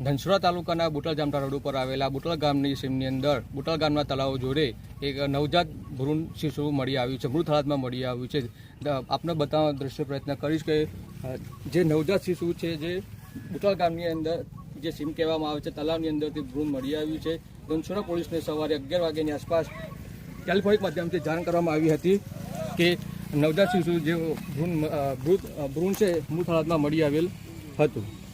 ધનસુરા તાલુકાના બુટલ જામટા રોડ ઉપર આવેલા બુટલ ગામની સીમની અંદર બુટલ ગામના તળાવ જોડે એક નવજાત ભ્રૂણ શિશુ મળી આવ્યું છે. મૃત હાલતમાં મળી આવ્યું છે. આપને બતાવવા દ્રશ્ય પ્રયત્ન કરીશ કે જે નવજાત શિશુ છે, જે બુટલ ગામની અંદર, જે સીમ કહેવામાં આવે છે, તળાવની અંદરથી ભ્રૂણ મળી આવ્યું છે. ધનસુરા પોલીસને સવારે અગિયાર વાગ્યાની આસપાસ ટેલિફોનિક માધ્યમથી જાણ કરવામાં આવી હતી કે નવજાત શિશુ જે ભ્રૂણ ભૃત- ભ્રૂણ છે, મૃત હાલતમાં મળી આવેલ હતું.